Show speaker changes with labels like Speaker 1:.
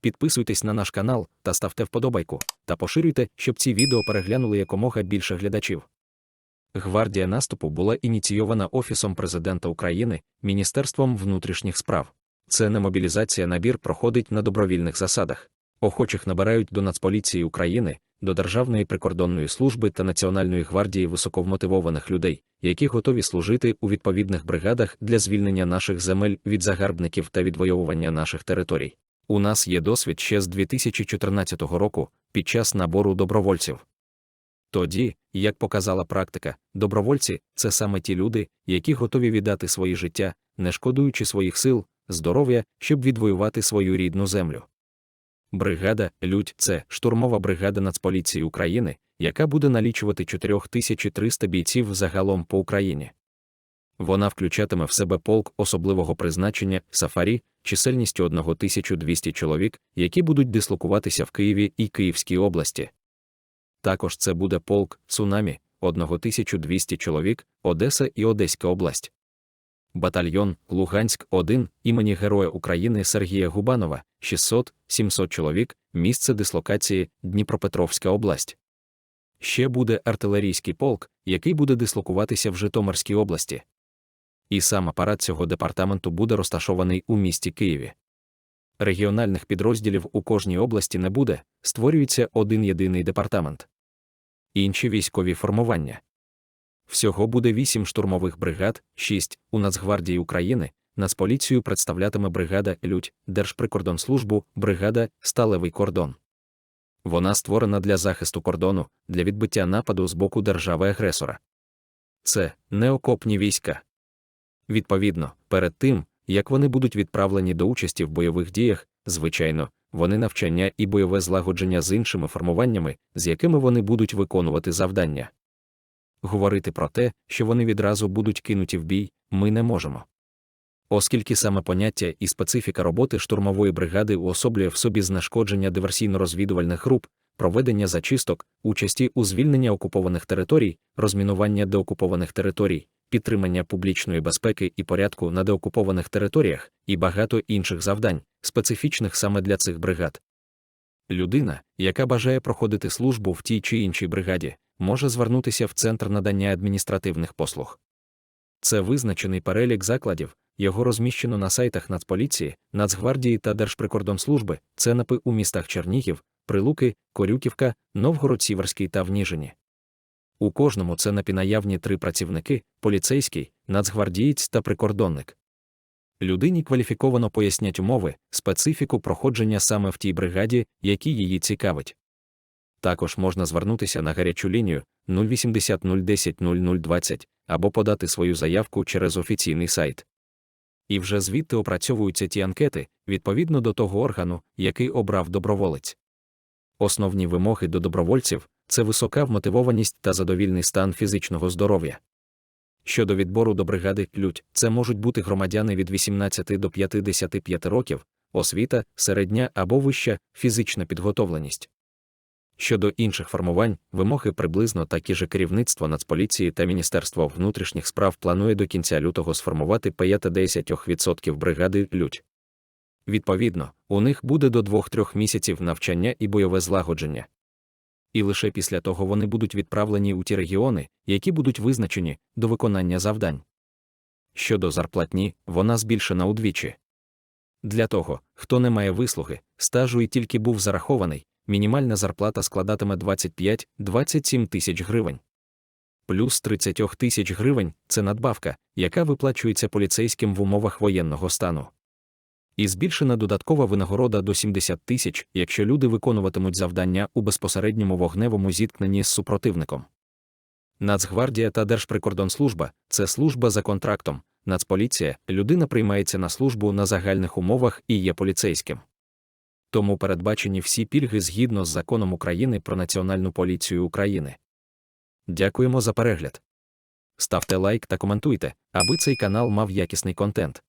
Speaker 1: підписуйтесь на наш канал та ставте вподобайку, та поширюйте, щоб ці відео переглянули якомога більше глядачів. Гвардія наступу була ініційована Офісом президента України, Міністерством внутрішніх справ. Це не мобілізація набір проходить на добровільних засадах. Охочих набирають до Нацполіції України, до Державної прикордонної служби та Національної гвардії високовмотивованих людей, які готові служити у відповідних бригадах для звільнення наших земель від загарбників та відвоювання наших територій. У нас є досвід ще з 2014 року під час набору добровольців. Тоді, як показала практика, добровольці це саме ті люди, які готові віддати свої життя, не шкодуючи своїх сил, здоров'я, щоб відвоювати свою рідну землю. Бригада Людь це штурмова бригада Нацполіції України, яка буде налічувати 4300 бійців загалом по Україні. Вона включатиме в себе полк особливого призначення Сафарі, чисельністю 1200 чоловік, які будуть дислокуватися в Києві і Київській області. Також це буде полк Цунамі 1200 чоловік, Одеса і Одеська область. Батальйон Луганськ 1 імені Героя України Сергія Губанова 600-700 чоловік, місце дислокації Дніпропетровська область. Ще буде артилерійський полк, який буде дислокуватися в Житомирській області. І сам апарат цього департаменту буде розташований у місті Києві. Регіональних підрозділів у кожній області не буде, створюється один єдиний департамент. Інші військові формування. Всього буде 8 штурмових бригад, 6 у Нацгвардії України, Нацполіцію представлятиме бригада Людь, Держприкордонслужбу, бригада Сталевий кордон. Вона створена для захисту кордону, для відбиття нападу з боку держави-агресора. Це неокопні війська. Відповідно, перед тим, як вони будуть відправлені до участі в бойових діях, звичайно, вони навчання і бойове злагодження з іншими формуваннями, з якими вони будуть виконувати завдання. Говорити про те, що вони відразу будуть кинуті в бій, ми не можемо. Оскільки саме поняття і специфіка роботи штурмової бригади уособлює в собі знешкодження диверсійно-розвідувальних груп, проведення зачисток, участі у звільненні окупованих територій, розмінування деокупованих територій, підтримання публічної безпеки і порядку на деокупованих територіях і багато інших завдань, специфічних саме для цих бригад. Людина, яка бажає проходити службу в тій чи іншій бригаді, може звернутися в центр надання адміністративних послуг. Це визначений перелік закладів, його розміщено на сайтах Нацполіції, Нацгвардії та Держприкордонслужби, ЦНПи у містах Чернігів, Прилуки, Корюківка, Новгород-Сіверський та в Ніжині. У кожному ЦНПі наявні три працівники поліцейський, нацгвардієць та прикордонник. Людині кваліфіковано пояснять умови, специфіку проходження саме в тій бригаді, які її цікавить. Також можна звернутися на гарячу лінію 080 010 0020 або подати свою заявку через офіційний сайт. І вже звідти опрацьовуються ті анкети відповідно до того органу, який обрав доброволець. Основні вимоги до добровольців це висока вмотивованість та задовільний стан фізичного здоров'я. Щодо відбору до бригади Людь, це можуть бути громадяни від 18 до 55 років, освіта, середня або вища фізична підготовленість. Щодо інших формувань, вимоги приблизно такі ж керівництво Нацполіції та Міністерство внутрішніх справ планує до кінця лютого сформувати 5-10% бригади Людь. Відповідно, у них буде до 2-3 місяців навчання і бойове злагодження. І лише після того вони будуть відправлені у ті регіони, які будуть визначені до виконання завдань. Щодо зарплатні, вона збільшена удвічі. Для того, хто не має вислуги, стажу і тільки був зарахований, мінімальна зарплата складатиме 25-27 тисяч гривень. Плюс 30 тисяч гривень це надбавка, яка виплачується поліцейським в умовах воєнного стану. І збільшена додаткова винагорода до 70 тисяч, якщо люди виконуватимуть завдання у безпосередньому вогневому зіткненні з супротивником. Нацгвардія та Держприкордонслужба це служба за контрактом, Нацполіція, людина приймається на службу на загальних умовах і є поліцейським. Тому передбачені всі пільги згідно з законом України про Національну поліцію України. Дякуємо за перегляд. Ставте лайк та коментуйте, аби цей канал мав якісний контент.